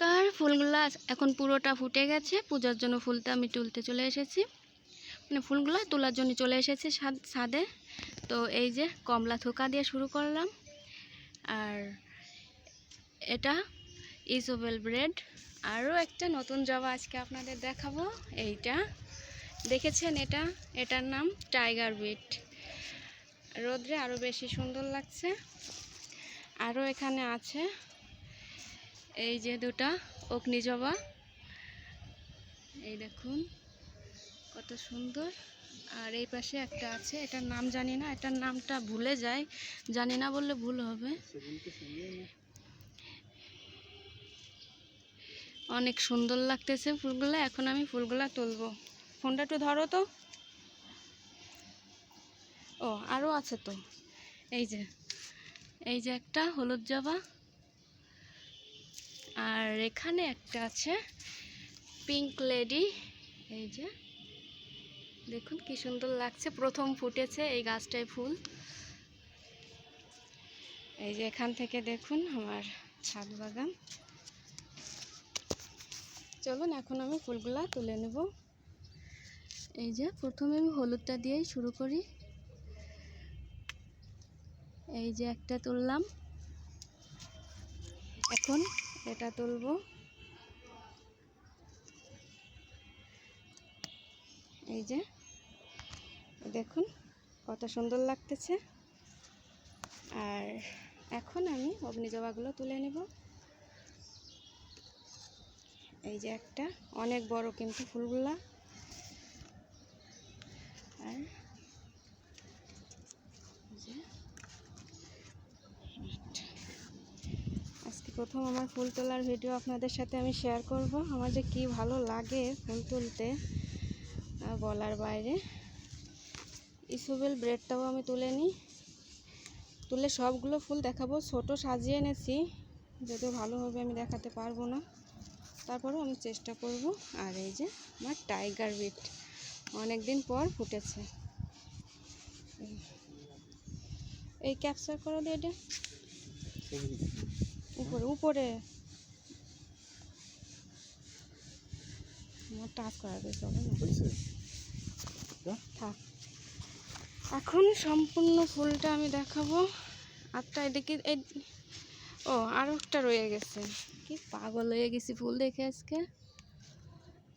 নমস্কার ফুলগুলা এখন পুরোটা ফুটে গেছে। পূজার জন্য ফুলটা আমি তুলতে চলে এসেছি। মানে ফুলগুলো তোলার জন্য চলে এসেছি ছাদে তো এই যে কমলা থোকা দিয়ে শুরু করলাম। আর এটা ইসোবেল ব্রেড। আরও একটা নতুন জবা আজকে আপনাদের দেখাবো। এইটা। দেখেছেন এটা? এটার নাম টাইগার বিট। রোদ্রে আরও বেশি সুন্দর লাগছে। আরও এখানে আছে এই যে দুটা অগ্নিজবা এই দেখুন, কত সুন্দর। আর এই পাশে একটা আছে, এটার নাম জানি না, এটার নামটা ভুলে যায় জানি না বললে ভুল হবে। অনেক সুন্দর লাগতেছে ফুলগুলো, এখন আমি ফুলগুলা তুলবো। ফোনটা একটু ধরো তো। ও আরও আছে তো। এই যে এই যে একটা হলুদ জবা। আর এখানে একটা আছে পিঙ্ক লেডি এই যে। দেখুন কি সুন্দর লাগছে, প্রথম ফুটেছে এই গাছটায় ফুল। এই যে এখান থেকে দেখুন আমার ছাদ বাগান। চলুন, এখন আমি ফুলগুলা তুলে নেব। এই যে প্রথমে আমি হলুদটা দিয়েই শুরু করি। এই যে একটা তুললাম। এখন এটা তুলবো। এই যে, দেখুন কত সুন্দর লাগতেছে। আর এখন আমি অগ্নিজবাগুলো তুলে নেব। এই যে একটা, অনেক বড় কিন্তু ফুলগুলা আর এই যে একটা। আজকে প্রথম আমার ফুল তোলার ভিডিও আপনাদের সাথে আমি শেয়ার করব। আমার যে কি ভালো লাগে ফুল তুলতে বলার বাইরে। ইসুবেল ব্রেডটাও আমি তুলে নিই। তুলে সবগুলো ফুল দেখাবো। ছোট সাজিয়ে এনেছি। যদিও ভালোভাবে আমি দেখাতে পারব না। তারপরেও আমি চেষ্টা করব। আর এই যে আমার টাইগার বিট অনেক দিন পর ফুটেছে। এই- এই ক্যাপচার করো দিয়ে এটা। উপরে উপরে। আমার টাচ করা গেছে থাক। এখন সম্পূর্ণ ফুলটা আমি দেখাবো। আটটা এদিকে এই ও আরও একটা রয়ে গেছে। কি পাগল হয়ে গেছি ফুল দেখে আজকে।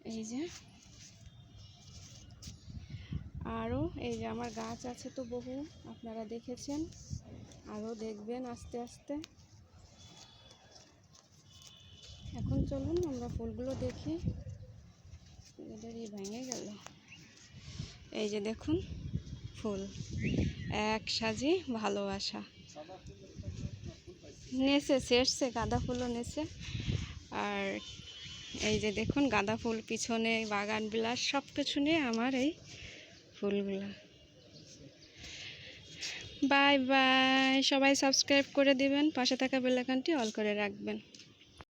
এই যে। আরও এই যে আমার গাছ আছে তো বহু আপনারা দেখেছেন। আরও দেখবেন আস্তে আস্তে। এখন চলুন, আমরা ফুলগুলো দেখি। এদের ভেঙে গেল। এই যে দেখুন, ফুল। এক সাজি ভালোবাসা। নেছে শেষছে গাঁদা ফুলও নেছে। আর এই যে দেখুন, গাঁদা ফুল, পিছনে বাগান, বিলাস সব কিছু নিয়ে আমার এই ফুলগুলো। Bye bye. সবাই সাবস্ক্রাইব করে দিবেন, পাশে থাকা বেলাকানটি অল করে রাখবেন।